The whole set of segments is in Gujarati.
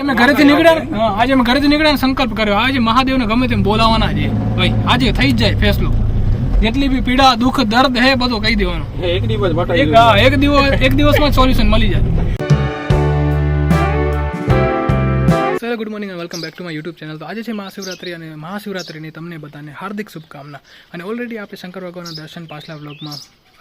અમે ઘરેથી નીકળ્યા આજે અમે ઘરેથી નીકળ્યા સંકલ્પ કર્યો. આજે મહાદેવને ગમે તેમ બોલાવવાના છે. ભાઈ આજે થઈ જ જાય ફેસલો. જેટલી બી પીડા દુઃખ દર્દ હે બધું કહી દેવાનું. એક દિવસ એક દિવસ એક દિવસમાં સોલ્યુશન મળી જાય. Sir good morning welcome back to my YouTube channel તો આજે છે મહાશિવરાત્રી અને મહાશિવરાત્રિની તમને બધાને હાર્દિક શુભકામના. અને ઓલરેડી આપણે શંકર ભગવાનના દર્શન પાછલા વ્લોગમાં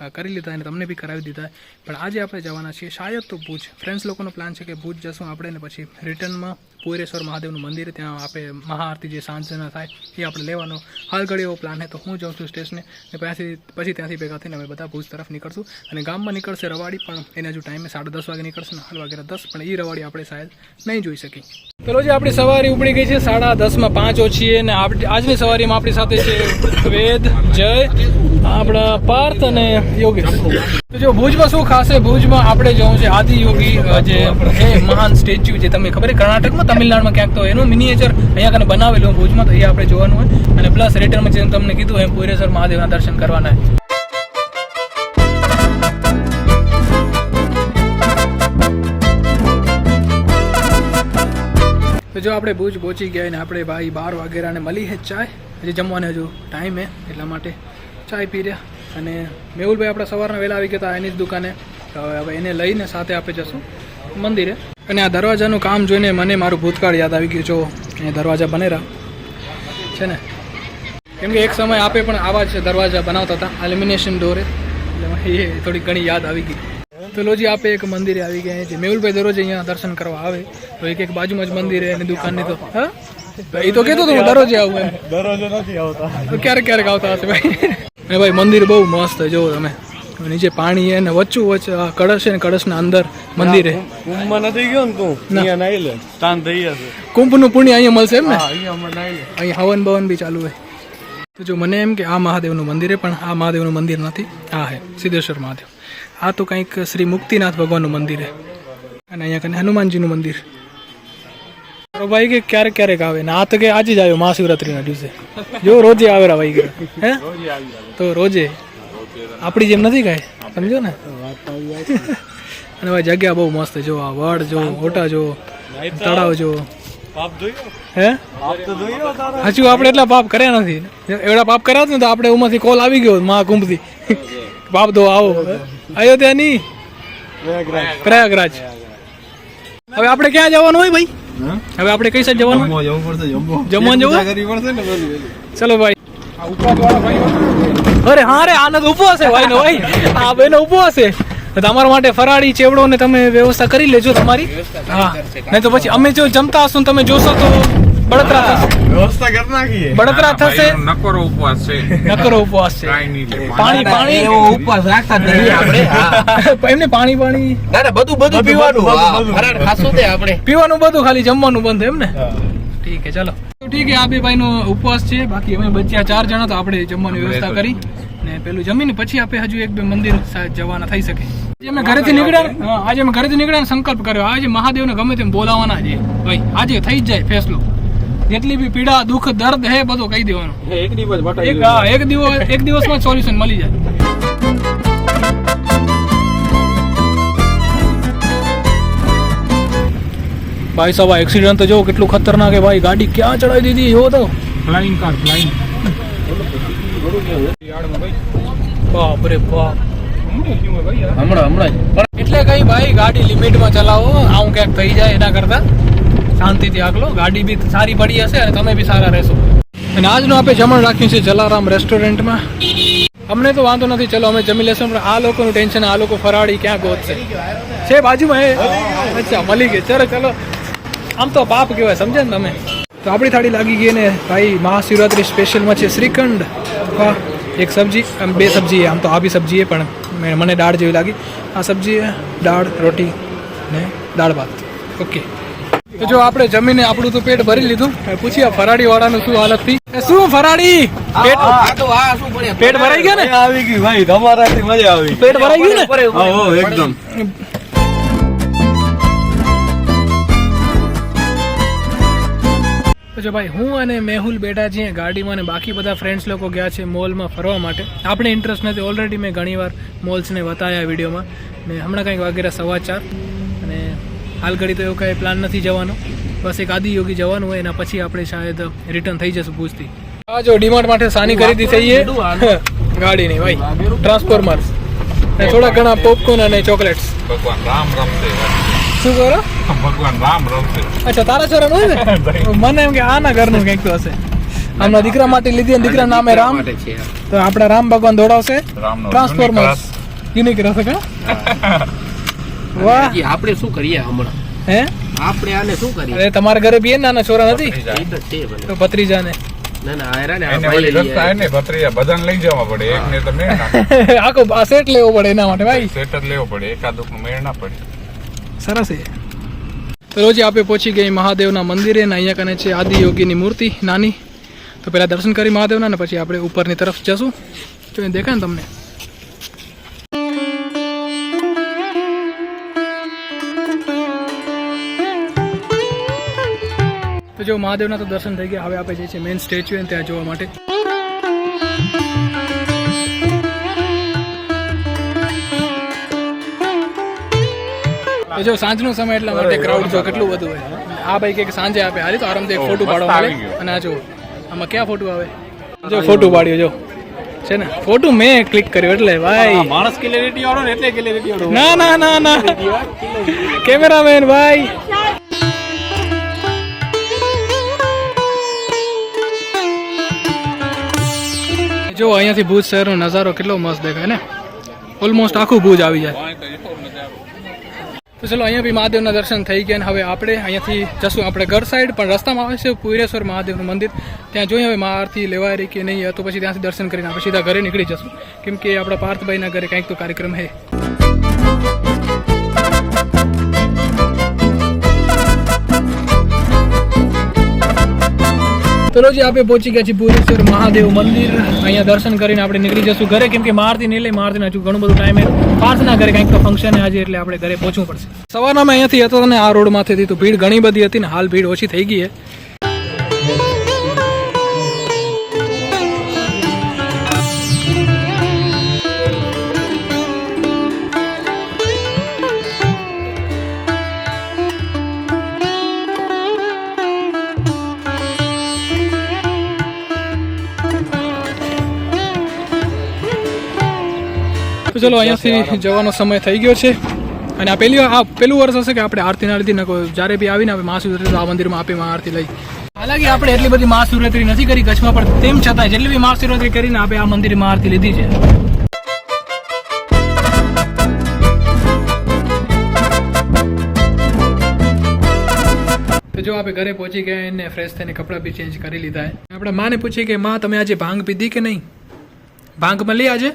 કરી લીધા અને તમને બી કરાવી દીધા. પણ આજે આપણે જવાના છીએ. શાયદ તો ભુજ. ફ્રેન્ડ્સ લોકોનો પ્લાન છે કે ભુજ જશું આપણે ને પછી રિટર્નમાં પોરેશ્વર મહાદેવનું મંદિર, ત્યાં આપણે મહાઆરતી જે સાંજના થાય એ આપણે લેવાનો. હાલ ઘડી એવો પ્લાન છે તો હું જાઉં છું સ્ટેશને ને પછી પછી ત્યાંથી ભેગા થઈને અમે બધા ભુજ તરફ નીકળશું. અને ગામમાં નીકળશે રવાડી, પણ એને હજુ ટાઈમે સાડા દસ વાગે નીકળશે ને હાલ વાગે દસ, પણ એ રવાડી આપણે શાયદ નહીં જોઈ શકી પેલો જે, આપણી સવારી ઉપડી ગઈ છે સાડા દસમાં પાંચ ઓછી અને આજની સવારીમાં આપણી સાથે છે વેદ, જય, આપણા પાર્થ અને યોગેશ. જો ભુજમાં શું ખાસે? ભુજમાં આપણે જવું છે આદિયોગી જે મહાન સ્ટેચ્યુ જે તમને ખબર કર્ણાટકમાં તમિલનાડુમાં ક્યાંક તો એનું મિનિએચર અહીંયા કને બનાવેલું ભુજમાં તો એ આપણે જોવાનું હોય. અને પ્લસ રિટર્નમાં જેમ તમને કીધું એમ પુરેશ્વર મહાદેવના દર્શન કરવાના તો જો આપણે ભુજ પહોંચી ગયા ને આપણે ભાઈ બાર વાગેરાને મળી છે ચાય. હજી જમવાને હજુ ટાઈમ હે, એટલા માટે ચાય પી રહ્યા. અને મેહુલભાઈ આપણા સવારના વહેલા આવી ગયા હતા એની જ દુકાને હવે એને લઈને સાથે આપણે જશું. મંદિરે અને આ દરવાજાનું કામ જોઈને મને મારું ભૂતકાળ યાદ આવી ગયું. જો એ દરવાજા બનેરા. છે ને? કેમ કે એક સમય આપે પણ આવા જ દરવાજા બનાવતા હતા. એલ્યુમિનેશન ડોરે એટલે એ થોડી ઘણી યાદ આવી ગઈ. તો લોજી આપે એક મંદિરે આવી ગયા છે. મેહુલભાઈ દરરોજ અહીંયા દર્શન કરવા આવે. તો એક એક બાજુમાં જ મંદિર એની દુકાનની તો. હા? એ તો કહેતો હતો હું દરરોજ આવું એમ. દરરોજે નથી આવતા. ક્યારેક ક્યારેક આવતા હશે ભાઈ. ભાઈ મંદિર બહુ મસ્ત જોવો તમે. નીચે પાણી છે ને વચ્ચું વચ્ચે કળશ છે ને કળશના અંદર મંદિરે. કુંભમાં નથી ગયો ને તું? અહીંયા નાઈ લે. તાન થઈ જશે કુંભનું પુણ્ય અહીંયા મળશે એમ ને? અહીંયા હવન ભવન બી ચાલુ હોય. તો જો મને એમ કે આ મહાદેવનું મંદિર પણ આ મહાદેવનું મંદિર નથી. આ હે સિદ્ધેશ્વર મહાદેવ. આ તો કંઈક શ્રી મુક્તિનાથ ભગવાનનું મંદિર હે અને અહીંયા કને હનુમાનજીનું મંદિર. મારો ભાઈ કે ક્યારેક ક્યારેક આવે ને આ તો કે આજે જ આવ્યો મહાશિવરાત્રીના દિવસે. જો રોજે આવેરા ભાઈ કે. હે? તો રોજે આપણી જેમ નથી કાંઈ? સમજો ને? અને ભાઈ જગ્યા બહુ મસ્ત. જો આ વડ જો ઓટા જો તળાવ જો. પાપ હે? હજુ આપણે એટલા પાપ કર્યા નથી. એવડા પાપ કર્યા ને તો આપણે ઉમાંથી કોલ આવી ગયો મહાકુંભથી. પાપ ધો આવો. અયોધ્યા ની? પ્રયાગરાજ. હવે આપણે ક્યાં જવાનું હોય ભાઈ? હવે આપણે કઈ સાઈડ જવાનું જમવા જવું. ચલો ભાઈ. અરે હા રે આનંદ ઊભો હશે ભાઈ નો ભાઈ. આ બેનો ઊભો હશે. તો તમારા માટે ફરાળી ચેવડો ને તમે વ્યવસ્થા કરી લેજો તમારી. હા. નહીં તો પછી અમે જો જમતા હશું તમે જોશો તો બળતરા થશે. વ્યવસ્થા કરી નાખીએ. બળતરા થશે? નકરો ઉપવાસ છે. નકરો ઉપવાસ છે. પાણી પાણી. એવો ઉપવાસ રાખતા નથી આપણે એમને પાણી પાણી. ના ના બધું બધું પીવાનું બધું, ફરાળ ખાશું તે આપણે. પીવાનું બધું ખાલી જમવાનું બંધ એમ ને? ઠીક છે ચલો. ઠીક છે આ બે ભાઈનો ઉપવાસ છે. બાકી અમે બચ્યા ચાર જણા તો આપણે જમવાની વ્યવસ્થા કરી. ને પેલું જમીને પછી આપણે હજુ એક બે મંદિર જવાના થઈ શકે. આજે અમે ઘરેથી નીકળ્યા આજે અમે ઘરેથી નીકળ્યા ને સંકલ્પ કર્યો. આજે મહાદેવને ગમે તેમ બોલાવવાના છે. ભાઈ આજે થઈ જ જાય ફેસલો. જેટલી બી પીડા દુઃખ દર્દ હે બધું કહી દેવાનું. એક દિવસ એક દિવસ એક દિવસમાં સોલ્યુશન મળી જાય. ભાઈ સાહેબ એક્સિડન્ટ તો જો કેટલું ખતરનાક છે ભાઈ. ગાડી ક્યાં ચડાવી દીધી? જો તો. ફ્લાઇંગ કાર ફ્લાઇંગ બાપ. રે બાપ હમણાં હમણાં એટલે કઈ ભાઈ ગાડી લિમિટમાં ચલાવો. આવું ક્યાંક થઈ જાય એના કરતા. શાંતિથી આગલો. ગાડી બી સારી પડી હશે અને તમે બી સારા રહેશો. અને આજનું આપણે જમણ રાખ્યું છે જલારામ રેસ્ટોરન્ટમાં. અમને તો વાંધો નથી ચલો અમે જમી લેશું. પણ આ લોકોનું ટેન્શન આ લોકો ફરાળી ક્યાં ગોતશે? છે બાજુમાં એ અચ્છા મળી ગઈ ચલો ચલો. આમ તો પાપ કહેવાય સમજે ને તમે? તો આપણી થાળી લાગી ગઈ ને ભાઈ મહાશિવરાત્રી સ્પેશિયલમાં છે શ્રીખંડ. વાહ એક સબ્જી આમ બે સબ્જી આમ તો આ બી સબ્જી પણ મને દાળ જેવી લાગી. આ સબ્જી દાળ રોટી ને દાળ ભાત. ઓકે તો જો આપણે જમીને આપણું તો પેટ ભરી લીધું. પૂછીએ આ ફરાળી વાળાનું શું હાલતથી શું ફરાળી? પેટ ભરાઈ ગયા ને? આવી ગયું ભાઈ તમારાથી મજા આવી પેટ ભરાઈ ગયું ને. એકદમ. તો જો ભાઈ હું અને મેહુલ બેઠા છીએ ગાડીમાં અને બાકી બધા ફ્રેન્ડ્સ લોકો ગયા છે મોલમાં ફરવા માટે. આપણે ઇન્ટરેસ્ટ નથી. ઓલરેડી મેં ઘણીવાર મોલ્સને બતાવ્યા વિડીયોમાં. ને હમણાં કંઈક વાગેરા સવા ચાર અને હાલ ઘડી તો એવો કંઈ પ્લાન નથી જવાનો. બસ એક આદિયોગી જવાનું હોય એના પછી આપણે શાયદ રિટર્ન થઈ જશું ભુજથી. આ જો ડીમાર્ટ માટે સાની ખરીદી થઈએ ગાડીની ભાઈ. ટ્રાન્સફોર્મર્સ અને થોડા ઘણા પોપકોર્ન અને ચોકલેટ્સ ભગવાન રામ રમશે શું કરો? ભગવાન રામ રમશે અચ્છા તારા છોરાનું હોય ને? મને એમ કે આના ઘરનું કંઈક તો હશે. આમના દીકરા માટે લીધી અને દીકરા નામે રામ. તો આપણા રામ ભગવાન દોડાવશે. ટ્રાન્સફોર્મર યુનિક રહેશે કા? વાહ. આપણે શું કરીએ હમણાં? હે? આપણે આને શું કરીએ? અરે તમારા ઘરે બી નાના છોરા નથી તો ભત્રીજાને. ના ના આ ને ભાઈ રસ્તા હે ને ભત્રીજા બધાને લઈ જવા પડે. એક ને તો મેળ ના આખો સેટ લેવો પડે એના માટે ભાઈ. સેટ જ લેવો પડે. એકાદુકનું મેળ ના પડે. સરસ એ તો આપણે પહોંચી ગઈ મહાદેવના મંદિરે ને અહીંયા કને છે આદિયોગીની મૂર્તિ, નાની. તો પહેલાં દર્શન કરી મહાદેવના ને પછી આપણે ઉપરની તરફ જશું. તો એ દેખાય ને તમને? તો જો મહાદેવના તો દર્શન થઈ ગયા, હવે આપણે જે છે મેઇન સ્ટેચ્યુ ત્યાં જોવા માટે. તો જો સાંજનો સમય એટલા માટે ક્રાઉડ જો કેટલું બધું હોય. આ ભાઈ કે સાંજે આપે. હારી તો આરામથી એક ફોટો પાડવા મળે. અને આ જો આમાં ક્યાં ફોટો આવે? જો ફોટો પાડ્યો જો. છે ને? ફોટો મેં ક્લિક કર્યો એટલે ભાઈ. માણસ ક્લિયરિટી આવડો ને એટલે ક્લિયરિટી આવડો ના ના ના ના. કેમેરામેન ભાઈ. જો અહીંયાથી ભુજ શહેરનો નજારો કેટલો મસ્ત દેખાય ને? ઓલમોસ્ટ આખું ભુજ આવી જાય. તો ચલો, અહીંયા બી મહાદેવના દર્શન થઈ ગયા ને હવે આપણે અહીંયાથી જશું આપણે ઘર સાઈડ પણ રસ્તામાં આવે છે પુરેશ્વર મહાદેવનું મંદિર. ત્યાં જોઈએ હવે મહાઆરતી લેવાય રહી કે નહીં, તો પછી ત્યાંથી દર્શન કરીને આપણે સીધા ઘરે નીકળી જશું. કેમ કે આપણા પાર્થભાઈના ઘરે કંઈક તો કાર્યક્રમ છે. તો જી આપણે પહોંચી ગયા છીએ પુરેશ્વર મહાદેવ મંદિર. અહીંયા દર્શન કરીને આપણે નીકળી જશું ઘરે, કેમ કે મારતી નહીં લઈ મારતી હજુ ઘણું બધું ટાઈમે પ્રાર્થના કરે, કંઈક તો ફંક્શન આજે એટલે આપણે ઘરે પહોંચવું પડશે. સવારના મેં અહીંયાથી હતો ને આ રોડમાંથી તો ભીડ ઘણી બધી હતી ને હાલ ભીડ ઓછી થઈ ગઈ છે. ચલો અહીંયાથી જવાનો સમય થઈ ગયો છે. અને આ પહેલી આ પહેલું વર્ષ હશે કે આપણે આરતી ના ન જ્યારે બી આવીને આપણે મહાશિવરાત્રી આ મંદિરમાં આપી આરતી લઈ. હાલાકી આપણે એટલી બધી મહાશિવરાત્રી નથી કરી કચ્છમાં પણ તેમ છતાં જેટલી બી મહાશિવરાત્રી કરીને આપણે આ મંદિરમાં આરતી લીધી છે. તો જો આપણે ઘરે પહોંચી ગયા એને ફ્રેશ થઈને કપડાં બી ચેન્જ કરી લીધા આપણે માને પૂછીએ કે માં તમે આજે ભાંગ પીધી કે નહીં? ભાંગમાં લઈ આજે.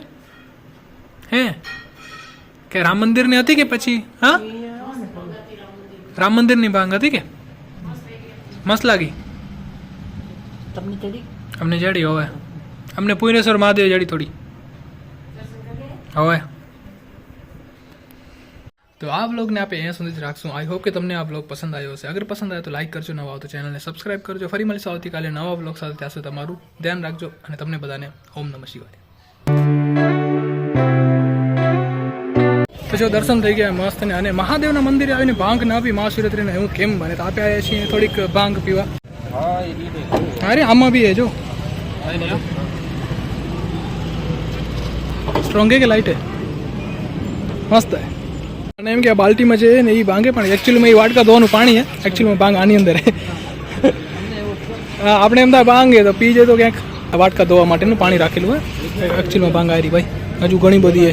હે? કે રામ મંદિરની હતી કે પછી? હા? રામ મંદિરની ભાંગ હતી કે? મસ્ત લાગી. અમને જડી હવે. અમને પુણેશ્વર મહાદેવ જડી થોડી. હવે. તો આ બ્લોગને આપણે અહીંયા સુધી રાખશું. આઈ હોપ કે તમને આ બ્લોગ પસંદ આવ્યો હશે. અગર પસંદ આવ્યો તો લાઈક કરજો નવા આવો તો ચેનલને સબસ્ક્રાઇબ કરજો. ફરી મળીશું આવતીકાલે નવા બ્લોગ સાથે. ત્યાં સુધી તમારું ધ્યાન રાખજો અને તમને બધાને ઓમ નમઃ શિવાય. તો જો દર્શન થઈ ગયા મસ્ત ને. અને મહાદેવના મંદિરે આવીને ભાંગ ના પી મહાશિવરાત્રીને હું કેમ બને? તો આપણે આવ્યા છીએ થોડીક ભાંગ પીવા. અરે આમાં બી જો. સ્ટ્રોંગ કે લાઇટ હે? મસ્ત હે. અને એમ કે બાલ્ટીમાં છે ને એ ભાંગે પણ એકચ્યુઅલીમાં એ વાટકા ધોવાનું પાણી હે. એકચ્યુઅલીમાં ભાંગ આની અંદર આપણે એમ થાય ભાંગે તો પી જાય તો ક્યાંક. વાટકા ધોવા માટેનું પાણી રાખેલું હોય એકચ્યુઅલીમાં ભાંગ આરી ભાઈ. હજુ ઘણી બધી